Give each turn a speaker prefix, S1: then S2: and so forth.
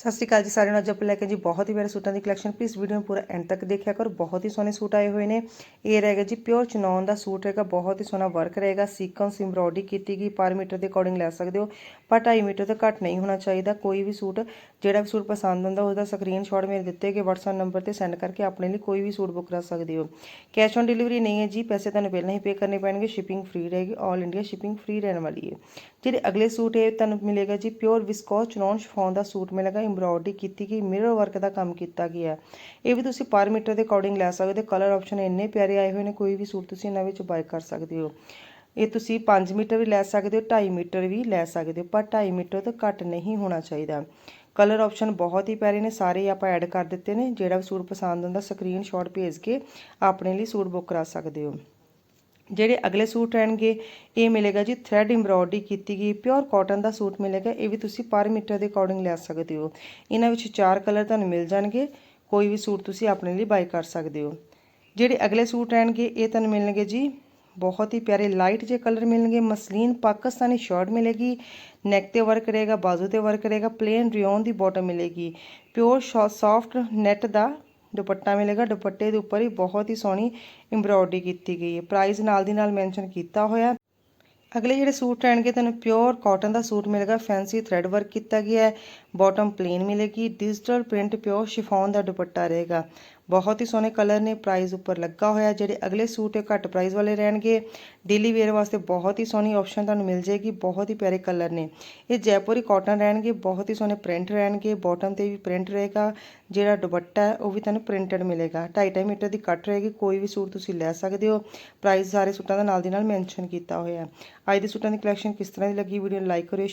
S1: ਸਤਿ ਸ਼੍ਰੀ ਅਕਾਲ ਜੀ ਸਾਰਿਆਂ ਨੂੰ। ਅੱਜ ਆਪਾਂ ਲੈ ਕੇ ਜੀ ਬਹੁਤ ਹੀ ਪਿਆਰੇ ਸੂਟਾਂ ਦੀ ਕਲੈਕਸ਼ਨ ਪਲੀਜ਼ ਵੀਡੀਓ ਨੂੰ ਪੂਰਾ ਐਂਡ ਤੱਕ ਦੇਖਿਆ ਕਰੋ। ਬਹੁਤ ਹੀ ਸੋਹਣੇ ਸੂਟ ਆਏ ਹੋਏ ਨੇ। ਇਹ ਰਹੇਗਾ ਜੀ ਪਿਓਰ ਚਨੌਨ ਦਾ ਸੂਟ ਹੈਗਾ। ਬਹੁਤ ਹੀ ਸੋਹਣਾ ਵਰਕ ਰਹੇਗਾ। ਸੀਕੁਐਂਸ ਐਮਬ੍ਰੋਇਡਰੀ ਕੀਤੀ ਗਈ। ਪਰ ਮੀਟਰ ਦੇ ਅਕੋਰਡਿੰਗ ਲੈ ਸਕਦੇ ਹੋ। ਪਰ 2.5 ਮੀਟਰ ਤੋਂ ਘੱਟ ਨਹੀਂ ਹੋਣਾ ਚਾਹੀਦਾ। ਕੋਈ ਵੀ ਸੂਟ, ਜਿਹੜਾ ਵੀ ਸੂਟ ਪਸੰਦ ਆਉਂਦਾ ਉਹਦਾ ਸਕਰੀਨਸ਼ਾਟ ਮੇਰੇ ਦਿੱਤੇ ਗਏ WhatsApp ਨੰਬਰ ਤੇ ਸੈਂਡ ਕਰਕੇ ਆਪਣੇ ਲਈ ਕੋਈ ਵੀ ਸੂਟ ਬੁੱਕ ਕਰਾ ਸਕਦੇ ਹੋ। ਕੈਸ਼ ਔਨ ਡਿਲੀਵਰੀ ਨਹੀਂ ਹੈ ਜੀ। ਪੈਸੇ ਤੁਹਾਨੂੰ ਪਹਿਲਾਂ ਹੀ ਪੇ ਕਰਨੇ ਪੈਣਗੇ। ਸ਼ਿਪਿੰਗ ਫ੍ਰੀ ਰਹੇਗੀ। 올 ਇੰਡੀਆ ਸ਼ਿਪਿੰਗ ਫ੍ਰੀ ਰਹਿਣ ਵਾਲੀ ਹੈ। ਜਿਹੜੇ ਅਗਲੇ ਸੂਟ ਇਹ ਤੁਹਾਨੂੰ ਮਿਲੇਗਾ ਜੀ ਪਿਓਰ ਵਿਸਕੋਸ ਚਨੌਨ ਸ਼ਿਫੋਨ ਦਾ ਸੂਟ ਮਿਲੇਗਾ। ਐਮਬ੍ਰੋਇਡਰੀ ਕੀਤੀ ਗਈ ਮਿਰਰ ਵਰਕ ਦਾ ਕੰਮ ਕੀਤਾ ਗਿਆ। ਇਹ ਵੀ ਤੁਸੀਂ ਪਰ ਮੀਟਰ ਦੇ ਅਕੋਰਡਿੰਗ ਲੈ ਸਕਦੇ ਹੋ। ਕਲਰ ਆਪਸ਼ਨ ਇੰਨੇ ਪਿਆਰੇ ਆਏ ਹੋਏ ਨੇ, ਕੋਈ ਵੀ ਸੂਟ ਤੁਸੀਂ ਇਹਨਾਂ ਵਿੱਚ ਬਾਈ ਕਰ ਸਕਦੇ ਹੋ। ਇਹ ਤੁਸੀਂ 5 ਮੀਟਰ ਵੀ ਲੈ ਸਕਦੇ ਹੋ 2.5 ਮੀਟਰ ਵੀ ਲੈ ਸਕਦੇ ਹੋ, ਪਰ 2.5 ਮੀਟਰ ਤੋਂ ਘੱਟ ਨਹੀਂ ਹੋਣਾ ਚਾਹੀਦਾ। ਕਲਰ ਆਪਸ਼ਨ ਬਹੁਤ ਹੀ ਪਿਆਰੇ ਨੇ, ਸਾਰੇ ਆਪਾਂ ਐਡ ਕਰ ਦਿੱਤੇ ਨੇ। ਜਿਹੜਾ ਵੀ ਸੂਟ ਪਸੰਦ ਆਉਂਦਾ ਸਕਰੀਨਸ਼ਾਟ ਭੇਜ ਕੇ ਆਪਣੇ ਲਈ ਸੂਟ ਬੁੱਕ ਕਰਾ ਸਕਦੇ ਹੋ। ਜਿਹੜੇ ਅਗਲੇ ਸੂਟ ਰਹਿਣਗੇ, ਇਹ ਮਿਲੇਗਾ ਜੀ ਥ੍ਰੈਡ ਐਮਬ੍ਰੋਇਡਰੀ ਕੀਤੀ ਗਈ ਪਿਓਰ ਕਾਟਨ ਦਾ ਸੂਟ ਮਿਲੇਗਾ, ਇਹ ਵੀ ਤੁਸੀਂ ਪਰ ਮੀਟਰ ਦੇ ਅਕੋਰਡਿੰਗ ਲੈ ਸਕਦੇ ਹੋ। ਇਹਨਾਂ ਵਿੱਚ ਚਾਰ ਕਲਰ ਤੁਹਾਨੂੰ ਮਿਲ ਜਾਣਗੇ, ਕੋਈ ਵੀ ਸੂਟ ਤੁਸੀਂ ਆਪਣੇ ਲਈ ਬਾਈ ਕਰ ਸਕਦੇ ਹੋ। ਜਿਹੜੇ ਅਗਲੇ ਸੂਟ ਰਹਿਣਗੇ, ਇਹ ਤੁਹਾਨੂੰ ਮਿਲਣਗੇ ਜੀ ਬਹੁਤ ਹੀ ਪਿਆਰੇ ਲਾਈਟ ਜੇ ਕਲਰ ਮਿਲਣਗੇ, ਮਸਲੀਨ ਪਾਕਿਸਤਾਨੀ ਸ਼ਰਟ ਮਿਲੇਗੀ ਨੈਕ ਤੇ ਵਰਕ ਰਹੇਗਾ, ਬਾਜ਼ੂ ਤੇ ਵਰਕ ਰਹੇਗਾ ਪਲੇਨ ਰਿਓਨ ਦੀ ਬਾਟਮ ਮਿਲੇਗੀ। ਪਿਓਰ ਸੌਫਟ ਨੈਟ ਦਾ ਦੁਪੱਟਾ ਮਿਲੇਗਾ। ਦੁਪੱਟੇ ਦੇ ਉੱਪਰ ਹੀ ਬਹੁਤ ਹੀ ਸੋਹਣੀ ਐਮਬ੍ਰੋਇਡਰੀ ਕੀਤੀ ਗਈ ਹੈ। ਪ੍ਰਾਈਸ ਨਾਲ ਦੀ ਨਾਲ ਮੈਂਸ਼ਨ ਕੀਤਾ ਹੋਇਆ ਅਗਲੇ ਜਿਹੜੇ ਸੂਟ ਰਹਿਣਗੇ, ਤੁਹਾਨੂੰ ਪਿਓਰ ਕਾਟਨ ਦਾ ਸੂਟ ਮਿਲੇਗਾ। ਫੈਂਸੀ ਥ੍ਰੈਡ ਵਰਕ ਕੀਤਾ ਗਿਆ ਹੈ। ਬਾਟਮ ਪਲੇਨ ਮਿਲੇਗੀ। ਡਿਜੀਟਲ ਪ੍ਰਿੰਟ ਪਿਓਰ ਸ਼ਿਫੋਨ ਦਾ ਦੁਪੱਟਾ ਰਹੇਗਾ। ਬਹੁਤ ਹੀ ਸੋਹਣੇ ਕਲਰ ਨੇ ਪ੍ਰਾਈਸ ਉੱਪਰ ਲੱਗਾ ਹੋਇਆ, ਜਿਹੜੇ ਅਗਲੇ ਸੂਟ ਹੈ ਘੱਟ ਪ੍ਰਾਈਸ ਵਾਲੇ ਰਹਿਣਗੇ। ਡੇਲੀ ਵੇਅਰ ਵਾਸਤੇ ਬਹੁਤ ਹੀ ਸੋਹਣੀ ਆਪਸ਼ਨ ਤੁਹਾਨੂੰ ਮਿਲ ਜਾਏਗੀ, ਬਹੁਤ ਹੀ ਪਿਆਰੇ ਕਲਰ ਨੇ। ਇਹ ਜੈਪੁਰੀ ਕਾਟਨ ਰਹਿਣਗੇ, ਬਹੁਤ ਹੀ ਸੋਹਣੇ ਪ੍ਰਿੰਟ ਰਹਿਣਗੇ ਬਾਟਮ ਤੇ ਵੀ ਪ੍ਰਿੰਟ ਰਹੇਗਾ, ਜਿਹੜਾ ਦੁਪੱਟਾ ਹੈ, ਉਹ ਵੀ ਤੁਹਾਨੂੰ ਪ੍ਰਿੰਟਡ ਮਿਲੇਗਾ। 2.5 ਮੀਟਰ ਦੀ ਕੱਟ ਰਹੇਗੀ, ਕੋਈ ਵੀ ਸੂਟ ਤੁਸੀਂ ਲੈ ਸਕਦੇ ਹੋ। ਪ੍ਰਾਈਸ ਸਾਰੇ ਸੂਟਾਂ ਦਾ ਨਾਲ ਦੀ ਨਾਲ ਮੈਂਸ਼ਨ ਕੀਤਾ ਹੋਇਆ ਹੈ। ਅੱਜ ਦੇ ਸੂਟਾਂ ਦੀ ਕਲੈਕਸ਼ਨ ਕਿਸ ਤਰ੍ਹਾਂ ਦੀ ਲੱਗੀ, ਵੀਡੀਓ ਨੂੰ ਲਾਈਕ ਕਰਿਓ